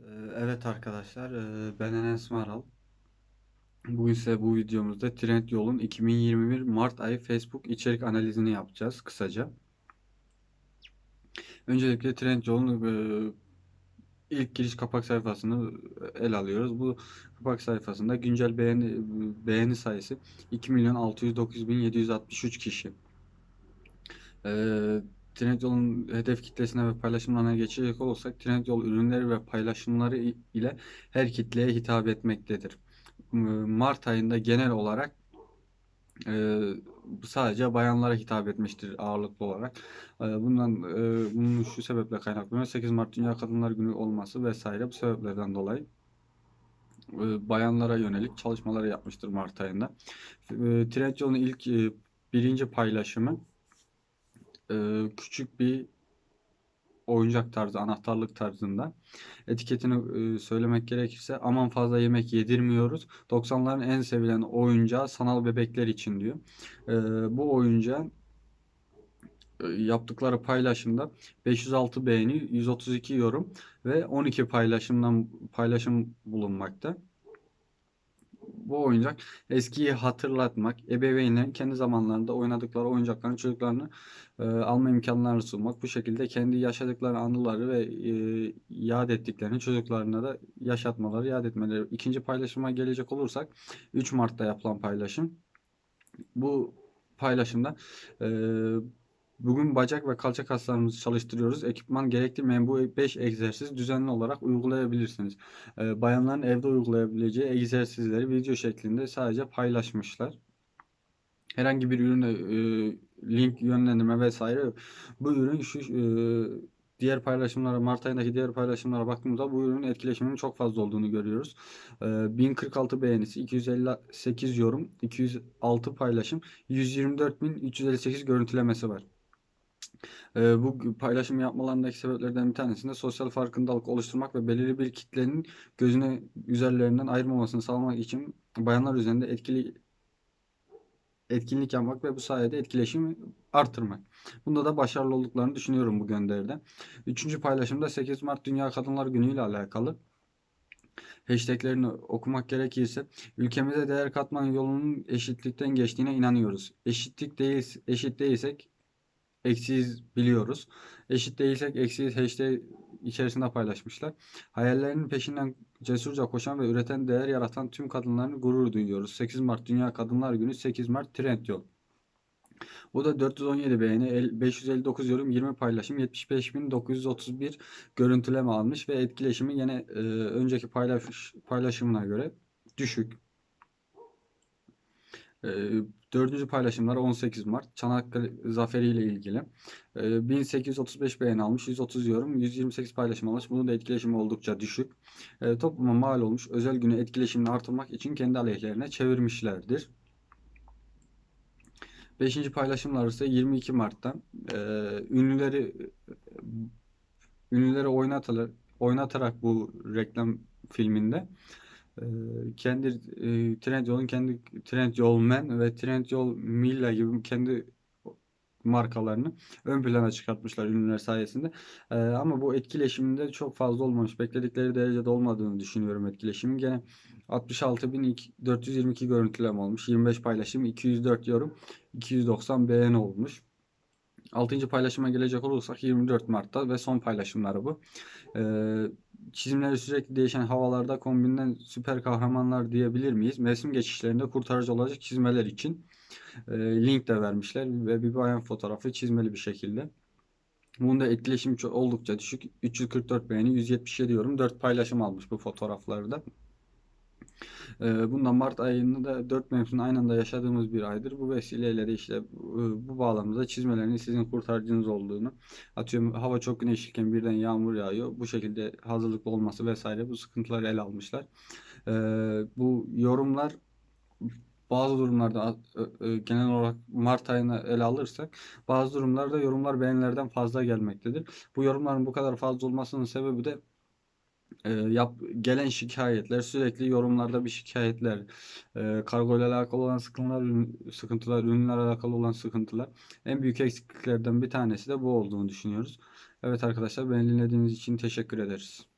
Ee, Evet arkadaşlar, e, ben Enes Maral. Bugün size bu videomuzda Trendyol'un 2021 Mart ayı Facebook içerik analizini yapacağız kısaca. Öncelikle Trendyol'un e, ilk giriş kapak sayfasını ele alıyoruz. Bu kapak sayfasında güncel beğeni beğeni sayısı 2 milyon 609 bin 763 kişi. Ee, Trendyol'un hedef kitlesine ve paylaşımlarına geçecek olursak Trendyol ürünleri ve paylaşımları ile her kitleye hitap etmektedir. M- Mart ayında genel olarak e, sadece bayanlara hitap etmiştir ağırlıklı olarak. E, bundan e, bunun şu sebeple kaynaklanıyor. 8 Mart Dünya Kadınlar Günü olması vesaire bu sebeplerden dolayı e, bayanlara yönelik çalışmaları yapmıştır Mart ayında. E, Trendyol'un ilk e, birinci paylaşımı e, küçük bir oyuncak tarzı, anahtarlık tarzında. Etiketini e, söylemek gerekirse aman fazla yemek yedirmiyoruz. 90'ların en sevilen oyuncağı sanal bebekler için diyor. E, bu oyuncağın yaptıkları paylaşımda 506 beğeni, 132 yorum ve 12 paylaşımdan paylaşım bulunmakta. Bu oyuncak eskiyi hatırlatmak, ebeveynlerin kendi zamanlarında oynadıkları oyuncakların çocuklarını e, alma imkanlarını sunmak. Bu şekilde kendi yaşadıkları anıları ve e, yad ettiklerini çocuklarına da yaşatmaları, yad etmeleri. İkinci paylaşıma gelecek olursak 3 Mart'ta yapılan paylaşım. Bu paylaşımda e, bugün bacak ve kalça kaslarımızı çalıştırıyoruz. Ekipman gerektirmeyen bu 5 egzersiz düzenli olarak uygulayabilirsiniz. E, bayanların evde uygulayabileceği egzersizleri video şeklinde sadece paylaşmışlar. Herhangi bir ürüne e, link yönlendirme vesaire yok. Bu ürün şu e, diğer paylaşımlara Mart ayındaki diğer paylaşımlara baktığımızda bu ürünün etkileşiminin çok fazla olduğunu görüyoruz. E, 1046 beğenisi, 258 yorum, 206 paylaşım, 124.358 görüntülemesi var. E, bu paylaşım yapmalarındaki sebeplerden bir tanesinde sosyal farkındalık oluşturmak ve belirli bir kitlenin gözüne üzerlerinden ayırmamasını sağlamak için bayanlar üzerinde etkili etkinlik yapmak ve bu sayede etkileşimi artırmak. Bunda da başarılı olduklarını düşünüyorum bu gönderide. Üçüncü paylaşımda 8 Mart Dünya Kadınlar Günü ile alakalı. Hashtaglerini okumak gerekirse ülkemize değer katmanın yolunun eşitlikten geçtiğine inanıyoruz. Eşitlik değil, eşit değilsek eksiyiz biliyoruz. Eşit değilsek eksiyiz hashtag içerisinde paylaşmışlar. Hayallerinin peşinden cesurca koşan ve üreten değer yaratan tüm kadınların gurur duyuyoruz. 8 Mart Dünya Kadınlar Günü 8 Mart Trendyol. Bu da 417 beğeni, el- 559 yorum, 20 paylaşım, 75.931 görüntüleme almış ve etkileşimi yine e, önceki paylaş, paylaşımına göre düşük. E, dördüncü paylaşımlar 18 Mart Çanakkale Zaferi ile ilgili. E, 1835 beğeni almış, 130 yorum, 128 paylaşım almış. Bunun da etkileşimi oldukça düşük. E, topluma mal olmuş özel günü etkileşimini artırmak için kendi aleyhlerine çevirmişlerdir. Beşinci paylaşımlar ise 22 Mart'ta ünlüleri ünlüleri oynatarak, oynatarak bu reklam filminde kendi e, Trendyol'un kendi Trendyol Men ve Trendyol Milla gibi kendi markalarını ön plana çıkartmışlar ünlüler sayesinde. E, ama bu etkileşiminde çok fazla olmamış. Bekledikleri derecede olmadığını düşünüyorum etkileşimin. Gene 66.422 görüntüleme olmuş. 25 paylaşım, 204 yorum, 290 beğeni olmuş. 6. paylaşıma gelecek olursak 24 Mart'ta ve son paylaşımları bu. Ee, çizimleri sürekli değişen havalarda kombinlen süper kahramanlar diyebilir miyiz? Mevsim geçişlerinde kurtarıcı olacak çizmeler için e, link de vermişler ve bir bayan fotoğrafı çizmeli bir şekilde. Bunda etkileşim oldukça düşük. 344 beğeni, 177 yorum, 4 paylaşım almış bu fotoğraflarda. Ee, Bundan Mart ayında da 4 mevsimde aynı anda yaşadığımız bir aydır. Bu vesileyle de işte bu bu bağlamda çizmelerin sizin kurtarıcınız olduğunu atıyorum hava çok güneşliyken birden yağmur yağıyor. Bu şekilde hazırlıklı olması vesaire bu sıkıntıları ele almışlar. Ee, bu yorumlar bazı durumlarda e, e, genel olarak Mart ayına ele alırsak bazı durumlarda yorumlar beğenilerden fazla gelmektedir. Bu yorumların bu kadar fazla olmasının sebebi de e, yap, gelen şikayetler sürekli yorumlarda bir şikayetler e, kargo ile alakalı olan sıkıntılar ürün- sıkıntılar ürünler alakalı olan sıkıntılar en büyük eksikliklerden bir tanesi de bu olduğunu düşünüyoruz. Evet arkadaşlar beni dinlediğiniz için teşekkür ederiz.